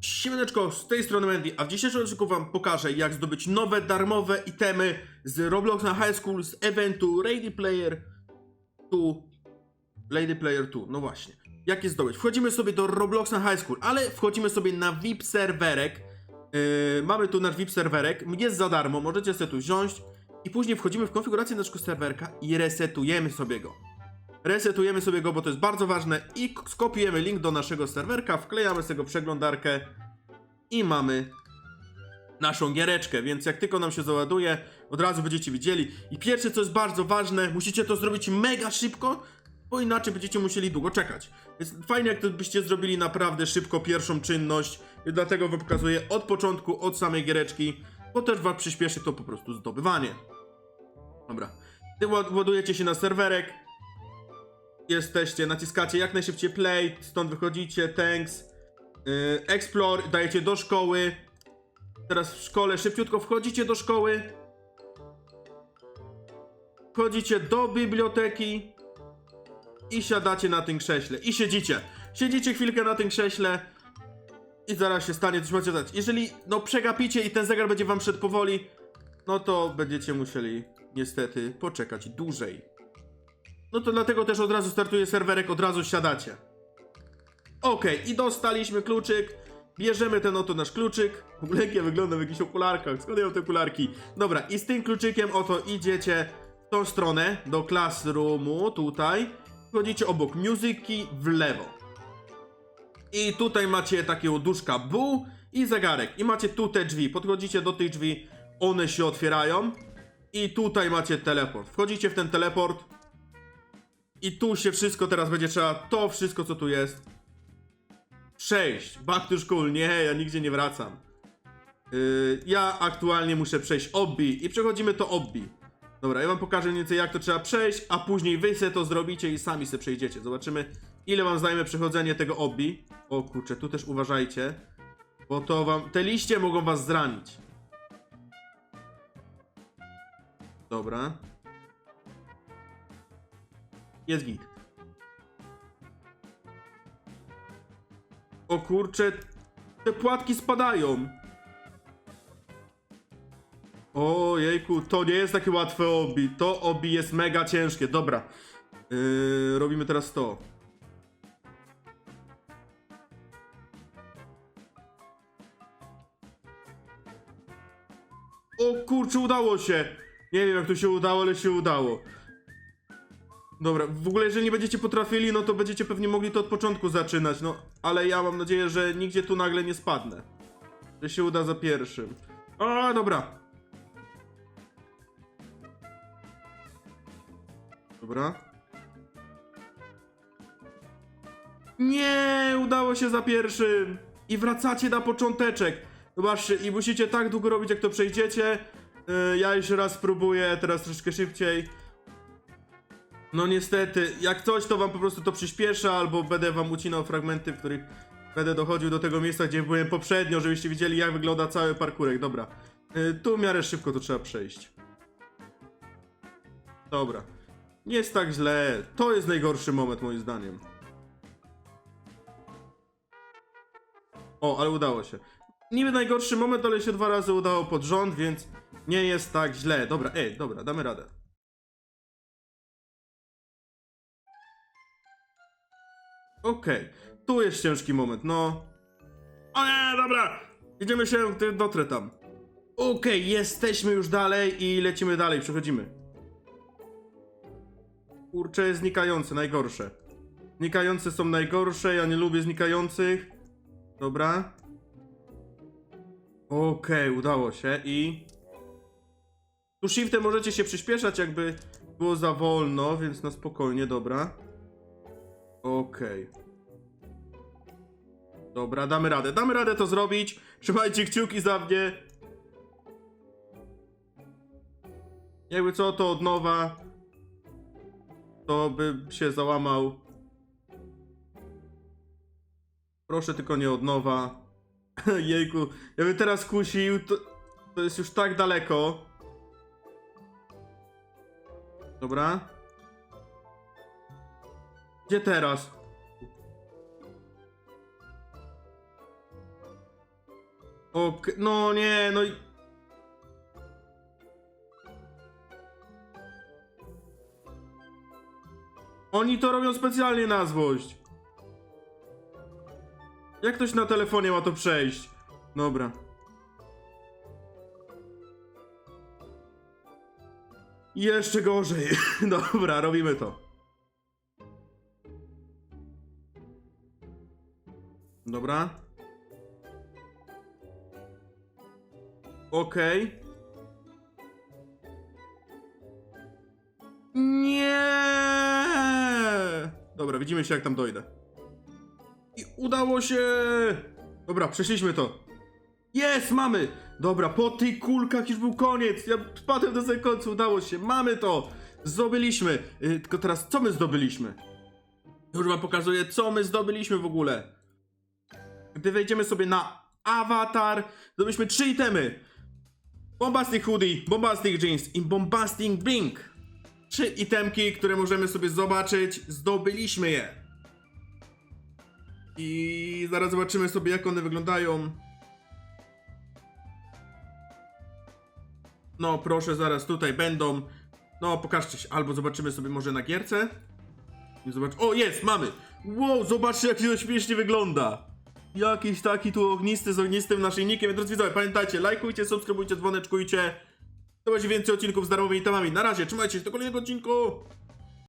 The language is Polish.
Siemaneczko, z tej strony Mandy, a w dzisiejszym odcinku wam pokażę jak zdobyć nowe darmowe itemy z Roblox na High School z eventu Ready Player 2 Lady Player 2, no właśnie. Jak je zdobyć? Wchodzimy sobie do Roblox na High School, ale wchodzimy sobie na VIP serwerek. Yy, mamy tu nasz VIP serwerek, jest za darmo, możecie sobie tu wziąć i później wchodzimy w konfigurację naszego serwerka i resetujemy sobie go. Resetujemy sobie go, bo to jest bardzo ważne i skopiujemy link do naszego serwerka, wklejamy sobie go w przeglądarkę i mamy naszą giereczkę, więc jak tylko nam się załaduje, od razu będziecie widzieli. I pierwsze, co jest bardzo ważne, musicie to zrobić mega szybko, bo inaczej będziecie musieli długo czekać. Więc fajnie, jak to byście zrobili naprawdę szybko pierwszą czynność, dlatego wam pokazuję od początku, od samej giereczki, bo też wam przyspieszy to po prostu zdobywanie. Dobra. Ładujecie się na serwerek, jesteście, naciskacie jak najszybciej play, stąd wychodzicie, thanks, yy, explore, dajecie do szkoły. Teraz w szkole szybciutko wchodzicie do szkoły. Wchodzicie do biblioteki i siadacie na tym krześle. I siedzicie. Siedzicie chwilkę na tym krześle i zaraz się stanie coś macie dać. Jeżeli no przegapicie i ten zegar będzie wam szedł powoli, no to będziecie musieli niestety poczekać dłużej. No to dlatego też od razu startuje serwerek, od razu siadacie. Okej, i dostaliśmy kluczyk. Bierzemy ten oto nasz kluczyk. W ogóle jak ja wyglądam w jakichś okularkach. Skąd ja te okularki? Dobra, i z tym kluczykiem oto idziecie w tą stronę, do classroomu, tutaj. Wchodzicie obok muzyki w lewo. I tutaj macie takie duszka bu i zegarek. I macie tu te drzwi. Podchodzicie do tych drzwi, one się otwierają. I tutaj macie teleport. Wchodzicie w ten teleport. I tu się wszystko teraz będzie trzeba, to wszystko co tu jest, przejść. Back to school, nie, ja nigdzie nie wracam. Yy, ja aktualnie muszę przejść obbi i przechodzimy to obbi. Dobra, ja wam pokażę mniej więcej jak to trzeba przejść, a później wy se to zrobicie i sami se przejdziecie. Zobaczymy ile wam zajmie przechodzenie tego obbi. O kurczę, tu też uważajcie, bo to wam, te liście mogą was zranić. Dobra. Jest git. O kurcze, te płatki spadają. O jejku, to nie jest takie łatwe obi. To obi jest mega ciężkie. Dobra. Yy, robimy teraz to. O kurczę, udało się. Nie wiem jak to się udało, ale się udało. Dobra, w ogóle jeżeli nie będziecie potrafili, no to będziecie pewnie mogli to od początku zaczynać, no ale ja mam nadzieję, że nigdzie tu nagle nie spadnę. Że się uda za pierwszym. A, dobra. Dobra. Nie, udało się za pierwszym. I wracacie na począteczek. Zobaczcie, i musicie tak długo robić, jak to przejdziecie. Yy, ja jeszcze raz spróbuję, teraz troszkę szybciej. No niestety, jak coś, to wam po prostu to przyspiesza, albo będę wam ucinał fragmenty, w których będę dochodził do tego miejsca, gdzie byłem poprzednio, żebyście widzieli, jak wygląda cały parkurek. Dobra, yy, tu w miarę szybko to trzeba przejść. Dobra, nie jest tak źle. To jest najgorszy moment, moim zdaniem. O, ale udało się. Niby najgorszy moment, ale się dwa razy udało pod rząd, więc nie jest tak źle. Dobra, ej, dobra, damy radę. Okej, tu jest ciężki moment, no. O nie, dobra! Idziemy się, ty- dotrę tam. Okej, jesteśmy już dalej i lecimy dalej, przechodzimy. Kurcze, znikające, najgorsze. Znikające są najgorsze, ja nie lubię znikających. Dobra. Okej, udało się i... Tu shiftem możecie się przyspieszać, jakby było za wolno, więc na spokojnie, dobra. Okej. Dobra, damy radę. Damy radę to zrobić. Trzymajcie kciuki za mnie. Jakby co, to od nowa. To by się załamał. Proszę tylko nie od nowa. Jejku, ja bym teraz kusił, to, to jest już tak daleko. Dobra. Gdzie teraz? Ok, no nie, no i... Oni to robią specjalnie na złość. Jak ktoś na telefonie ma to przejść? Dobra. Jeszcze gorzej. Dobra, robimy to. Dobra. Okej. Nie! Dobra, widzimy się jak tam dojdę. I udało się! Dobra, przeszliśmy to. Jest, mamy! Dobra, po tych kulkach już był koniec. Ja wpadłem do tego końca, udało się. Mamy to! Zdobyliśmy. Yy, tylko teraz, co my zdobyliśmy? Już wam pokazuję, co my zdobyliśmy w ogóle. Gdy wejdziemy sobie na awatar, zdobyliśmy trzy itemy. Bombastic hoodie, bombastic jeans i bombastic blink. Trzy itemki, które możemy sobie zobaczyć. Zdobyliśmy je. I zaraz zobaczymy sobie, jak one wyglądają. No, proszę, zaraz tutaj będą. No, pokażcie się. Albo zobaczymy sobie może na gierce. Zobacz. O, jest, mamy! Wow, zobaczcie, jak to śmiesznie wygląda. Jakiś taki tu ognisty z ognistym naszyjnikiem. Drodzy widzowie, pamiętajcie, lajkujcie, subskrybujcie, dzwoneczkujcie. To będzie więcej odcinków z darmowymi temami. Na razie, trzymajcie się do kolejnego odcinku.